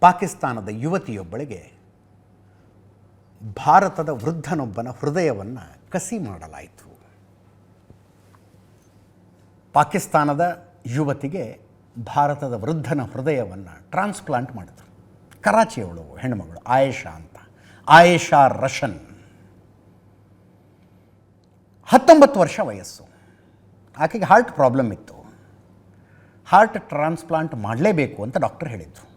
ಪಾಕಿಸ್ತಾನದ ಯುವತಿಯೊಬ್ಬಳಿಗೆ ಭಾರತದ ವೃದ್ಧನೊಬ್ಬನ ಹೃದಯವನ್ನು ಕಸಿ ಮಾಡಲಾಯಿತು. ಪಾಕಿಸ್ತಾನದ ಯುವತಿಗೆ ಭಾರತದ ವೃದ್ಧನ ಹೃದಯವನ್ನು ಟ್ರಾನ್ಸ್ಪ್ಲಾಂಟ್ ಮಾಡಿದ್ರು. ಕರಾಚಿಯವಳು ಹೆಣ್ಮಗಳು ಆಯೇಷಾ ಅಂತ. ಆಯೇಷಾ ರಶನ್. ಹತ್ತೊಂಬತ್ತು ವರ್ಷ ವಯಸ್ಸು. ಆಕೆಗೆ ಹಾರ್ಟ್ ಪ್ರಾಬ್ಲಮ್ ಇತ್ತು. ಹಾರ್ಟ್ ಟ್ರಾನ್ಸ್ಪ್ಲಾಂಟ್ ಮಾಡಲೇಬೇಕು ಅಂತ ಡಾಕ್ಟರ್ ಹೇಳಿದರು.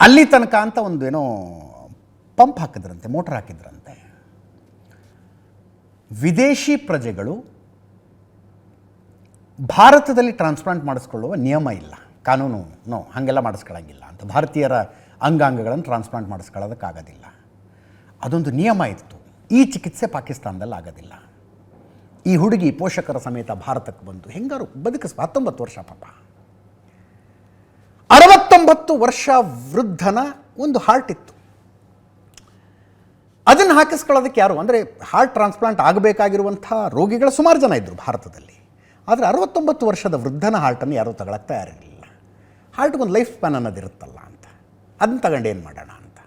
ಅಲ್ಲಿ ತನಕ ಅಂತ ಒಂದು ಏನೋ ಪಂಪ್ ಹಾಕಿದ್ರಂತೆ, ಮೋಟರ್ ಹಾಕಿದ್ರಂತೆ. ವಿದೇಶಿ ಪ್ರಜೆಗಳು ಭಾರತದಲ್ಲಿ ಟ್ರಾನ್ಸ್ಪ್ಲಾಂಟ್ ಮಾಡಿಸ್ಕೊಳ್ಳುವ ನಿಯಮ ಇಲ್ಲ, ಕಾನೂನು, ನೋ, ಹಾಗೆಲ್ಲ ಮಾಡಿಸ್ಕೊಳ್ಳಂಗಿಲ್ಲ ಅಂತ. ಭಾರತೀಯರ ಅಂಗಾಂಗಗಳನ್ನು ಟ್ರಾನ್ಸ್ಪ್ಲಾಂಟ್ ಮಾಡಿಸ್ಕೊಳ್ಳೋದಕ್ಕಾಗೋದಿಲ್ಲ. ಅದೊಂದು ನಿಯಮ ಇತ್ತು. ಈ ಚಿಕಿತ್ಸೆ ಪಾಕಿಸ್ತಾನದಲ್ಲಿ ಆಗೋದಿಲ್ಲ. ಈ ಹುಡುಗಿ ಪೋಷಕರ ಸಮೇತ ಭಾರತಕ್ಕೆ ಬಂದು ಹೆಂಗಾರು ಬದುಕಿಸ್ ಹತ್ತೊಂಬತ್ತು ವರ್ಷ ಪಾಪ. ಅರವತ್ತೊಂಬತ್ತು ವರ್ಷ ವೃದ್ಧನ ಒಂದು ಹಾರ್ಟ್ ಇತ್ತು. ಅದನ್ನು ಹಾಕಿಸ್ಕೊಳ್ಳೋದಕ್ಕೆ ಯಾರು? ಅಂದರೆ ಹಾರ್ಟ್ ಟ್ರಾನ್ಸ್ಪ್ಲಾಂಟ್ ಆಗಬೇಕಾಗಿರುವಂಥ ರೋಗಿಗಳ ಸುಮಾರು ಜನ ಇದ್ದರು ಭಾರತದಲ್ಲಿ. ಆದರೆ ಅರವತ್ತೊಂಬತ್ತು ವರ್ಷದ ವೃದ್ಧನ ಹಾರ್ಟನ್ನು ಯಾರೂ ತಗೊಳಕ್ಕೆ ತಯಾರಿರಲಿಲ್ಲ. ಹಾರ್ಟ್ಗೊಂದು ಲೈಫ್ ಸ್ಪ್ಯಾನ್ ಅನ್ನೋದು ಇರುತ್ತಲ್ಲ ಅಂತ. ಅದನ್ನು ತಗೊಂಡು ಏನು ಮಾಡೋಣ ಅಂತ.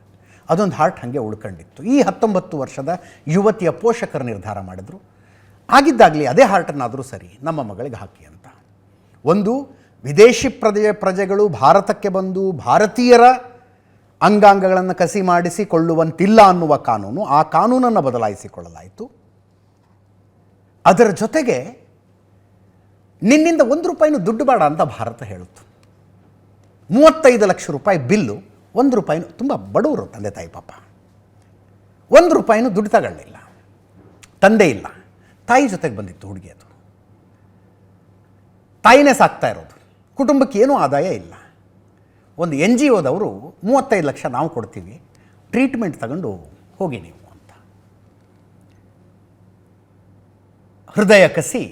ಅದೊಂದು ಹಾರ್ಟ್ ಹಾಗೆ ಉಳ್ಕೊಂಡಿತ್ತು. ಈ ಹತ್ತೊಂಬತ್ತು ವರ್ಷದ ಯುವತಿಯ ಪೋಷಕರು ನಿರ್ಧಾರ ಮಾಡಿದರು. ಆಗಿದ್ದಾಗಲಿ ಅದೇ ಹಾರ್ಟನ್ನಾದರೂ ಸರಿ, ನಮ್ಮ ಮಗಳಿಗೆ ಹಾಕಿ ಅಂತ. ಒಂದು ವಿದೇಶಿ ಪ್ರಜೆ ಪ್ರಜೆಗಳು ಭಾರತಕ್ಕೆ ಬಂದು ಭಾರತೀಯರ ಅಂಗಾಂಗಗಳನ್ನು ಕಸಿ ಮಾಡಿಸಿಕೊಳ್ಳುವಂತಿಲ್ಲ ಅನ್ನುವ ಕಾನೂನು, ಆ ಕಾನೂನನ್ನು ಬದಲಾಯಿಸಿಕೊಳ್ಳಲಾಯಿತು. ಅದರ ಜೊತೆಗೆ ನಿನ್ನಿಂದ ಒಂದು ರೂಪಾಯಿನೂ ದುಡ್ಡು ಬೇಡ ಅಂತ ಭಾರತ ಹೇಳುತ್ತು. ಮೂವತ್ತೈದು ಲಕ್ಷ ರೂಪಾಯಿ ಬಿಲ್ಲು, ಒಂದು ರೂಪಾಯಿನೂ ತುಂಬ ಬಡವರು ತಂದೆ ತಾಯಿ ಪಾಪ. ಒಂದು ರೂಪಾಯಿನೂ ದುಡ್ಡು ತಗೊಳ್ಳಿಲ್ಲ. ತಂದೆ ಇಲ್ಲ. ತಾಯಿ ಜೊತೆಗೆ ಬಂದಿತ್ತು ಹುಡುಗಿ ಅದು. ತಾಯಿನೇ ಸಾಕ್ತಾ ಇರೋದು. ಕುಟುಂಬಕ್ಕೆ ಏನೂ ಆದಾಯ ಇಲ್ಲ. ಒಂದು ಎನ್ ಜಿ ಒದವರು ಮೂವತ್ತೈದು ಲಕ್ಷ ನಾವು ಕೊಡ್ತೀವಿ, ಟ್ರೀಟ್ಮೆಂಟ್ ತಗೊಂಡು ಹೋಗಿ ನೀವು ಅಂತ. ಹೃದಯ ಕಸಿ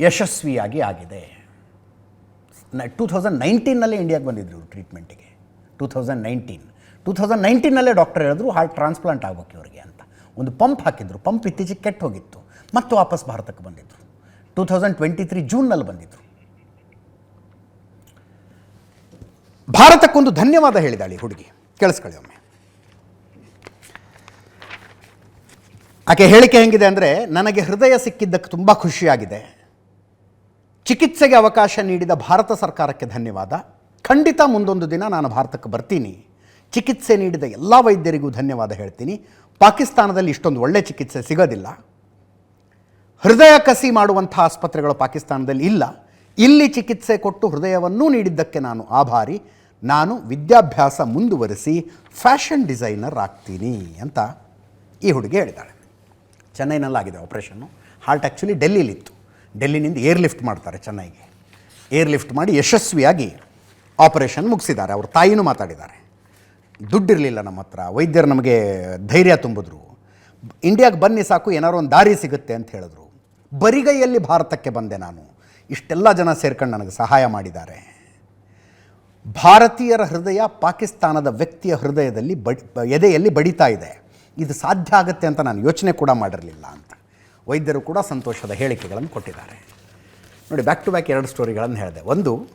ಯಶಸ್ವಿಯಾಗಿ ಆಗಿದೆ. ಟೂ ತೌಸಂಡ್ ನೈನ್ಟೀನಲ್ಲೇ ಇಂಡಿಯಾಗೆ ಬಂದಿದ್ರು ಟ್ರೀಟ್ಮೆಂಟಿಗೆ. Two thousand nineteen two thousand ನೈನ್ಟೀನಲ್ಲೇ doctor ಹೇಳಿದ್ರು, ಹಾರ್ಟ್ ಟ್ರಾನ್ಸ್ಪ್ಲಾಂಟ್ ಆಗಬೇಕು ಇವರಿಗೆ ಅಂತ. ಒಂದು ಪಂಪ್ ಹಾಕಿದ್ರು, ಪಂಪ್ ಇತ್ತೀಚೆಗೆ ಕೆಟ್ಟು ಹೋಗಿತ್ತು. ಮತ್ತು ವಾಪಸ್ ಭಾರತಕ್ಕೆ ಬಂದಿದ್ರು. ಟೂ ತೌಸಂಡ್ ಟ್ವೆಂಟಿ ತ್ರೀ ಜೂನ್ನಲ್ಲಿ ಬಂದಿದ್ರು. ಭಾರತಕ್ಕೊಂದು ಧನ್ಯವಾದ ಹೇಳಿದಾಳೆ ಹುಡುಗಿ. ಕೇಳಿಸ್ಕೊಳ್ಳಿ ಒಮ್ಮೆ. ಆಕೆ ಹೇಳಿಕೆ ಹೆಂಗಿದೆ ಅಂದರೆ, ನನಗೆ ಹೃದಯ ಸಿಕ್ಕಿದ್ದಕ್ಕೆ ತುಂಬ ಖುಷಿಯಾಗಿದೆ. ಚಿಕಿತ್ಸೆಗೆ ಅವಕಾಶ ನೀಡಿದ ಭಾರತ ಸರ್ಕಾರಕ್ಕೆ ಧನ್ಯವಾದ. ಖಂಡಿತ ಮುಂದೊಂದು ದಿನ ನಾನು ಭಾರತಕ್ಕೆ ಬರ್ತೀನಿ. ಚಿಕಿತ್ಸೆ ನೀಡಿದ ಎಲ್ಲ ವೈದ್ಯರಿಗೂ ಧನ್ಯವಾದ ಹೇಳ್ತೀನಿ. ಪಾಕಿಸ್ತಾನದಲ್ಲಿ ಇಷ್ಟೊಂದು ಒಳ್ಳೆ ಚಿಕಿತ್ಸೆ ಸಿಗೋದಿಲ್ಲ. ಹೃದಯ ಕಸಿ ಮಾಡುವಂಥ ಆಸ್ಪತ್ರೆಗಳು ಪಾಕಿಸ್ತಾನದಲ್ಲಿ ಇಲ್ಲ. ಇಲ್ಲಿ ಚಿಕಿತ್ಸೆ ಕೊಟ್ಟು ಹೃದಯವನ್ನೂ ನೀಡಿದ್ದಕ್ಕೆ ನಾನು ಆಭಾರಿ. ನಾನು ವಿದ್ಯಾಭ್ಯಾಸ ಮುಂದುವರಿಸಿ ಫ್ಯಾಷನ್ ಡಿಸೈನರ್ ಆಗ್ತೀನಿ ಅಂತ ಈ ಹುಡುಗಿ ಹೇಳಿದ್ದಾಳೆ ಚೆನ್ನೈನಲ್ಲಾಗಿದೆ ಆಪ್ರೇಷನ್ನು ಹಾರ್ಟ್ ಆ್ಯಕ್ಚುಲಿ ಡೆಲ್ಲಿಲಿತ್ತು. ಡೆಲ್ಲಿನಿಂದ ಏರ್ ಲಿಫ್ಟ್ ಮಾಡ್ತಾರೆ ಚೆನ್ನೈಗೆ. ಏರ್ ಲಿಫ್ಟ್ ಮಾಡಿ ಯಶಸ್ವಿಯಾಗಿ ಆಪರೇಷನ್ ಮುಗಿಸಿದ್ದಾರೆ. ಅವ್ರ ತಾಯಿನೂ ಮಾತಾಡಿದ್ದಾರೆ. ದುಡ್ಡಿರಲಿಲ್ಲ ನಮ್ಮ ಹತ್ರ. ವೈದ್ಯರು ನಮಗೆ ಧೈರ್ಯ ತುಂಬಿದ್ರು. ಇಂಡಿಯಾಗೆ ಬನ್ನಿ ಸಾಕು, ಏನಾರು ಒಂದು ದಾರಿ ಸಿಗುತ್ತೆ ಅಂತ ಹೇಳಿದ್ರು. ಬರಿಗೈಯಲ್ಲಿ ಭಾರತಕ್ಕೆ ಬಂದೆ ನಾನು. ಇಷ್ಟೆಲ್ಲ ಜನ ಸೇರ್ಕೊಂಡು ನನಗೆ ಸಹಾಯ ಮಾಡಿದ್ದಾರೆ. ಭಾರತೀಯರ ಹೃದಯ ಪಾಕಿಸ್ತಾನದ ವ್ಯಕ್ತಿಯ ಹೃದಯದಲ್ಲಿ ಬಡಿ ಎದೆಯಲ್ಲಿ ಬಡಿತಾ ಇದೆ. ಇದು ಸಾಧ್ಯ ಆಗುತ್ತೆ ಅಂತ ನಾನು ಯೋಚನೆ ಕೂಡ ಮಾಡಿರಲಿಲ್ಲ ಅಂತ. ವೈದ್ಯರು ಕೂಡ ಸಂತೋಷದ ಹೇಳಿಕೆಗಳನ್ನು ಕೊಟ್ಟಿದ್ದಾರೆ. ನೋಡಿ ಬ್ಯಾಕ್ ಟು ಬ್ಯಾಕ್ ಎರಡು ಸ್ಟೋರಿಗಳನ್ನು ಹೇಳಿದೆ. ಒಂದು,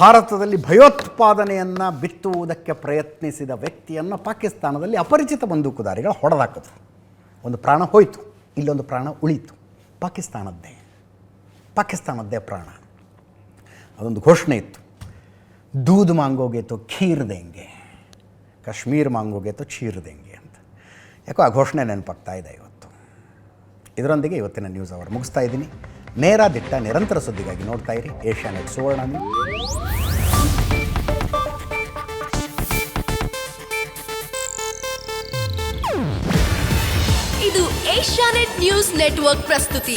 ಭಾರತದಲ್ಲಿ ಭಯೋತ್ಪಾದನೆಯನ್ನು ಬಿತ್ತುವುದಕ್ಕೆ ಪ್ರಯತ್ನಿಸಿದ ವ್ಯಕ್ತಿಯನ್ನು ಪಾಕಿಸ್ತಾನದಲ್ಲಿ ಅಪರಿಚಿತ ಬಂದೂಕುದಾರಿಗಳು ಹೊಡೆದಾಕಿದ್ರು. ಒಂದು ಪ್ರಾಣ ಹೋಯಿತು, ಇಲ್ಲೊಂದು ಪ್ರಾಣ ಉಳಿತು ಪಾಕಿಸ್ತಾನದ್ದೇ. ಪಾಕಿಸ್ತಾನದ್ದೇ ಪ್ರಾಣ. ಅದೊಂದು ಘೋಷಣೆ ಇತ್ತು. ದೂದ್ ಮಾಂಗೋಗೆ ತೋ ಖೀರ್ ಕಾಶ್ಮೀರ್ ಮಾಂಗೋಗೆ ತೋ ಅಂತ. ಯಾಕೋ ಆ ಘೋಷಣೆ ನೆನಪಾಗ್ತಾ ಇದೆ ಇವತ್ತು. ಇದರೊಂದಿಗೆ ಇವತ್ತಿನ ನ್ಯೂಸ್ ಅವರ್ ಮುಗಿಸ್ತಾ ಇದ್ದೀನಿ. ನೇರ ದಿಟ್ಟ ನಿರಂತರ ಸುದ್ದಿಗಾಗಿ ನೋಡ್ತಾ ಇರಿ. Asianet Suvarna Asianet news network ಪ್ರಸ್ತುತಿ.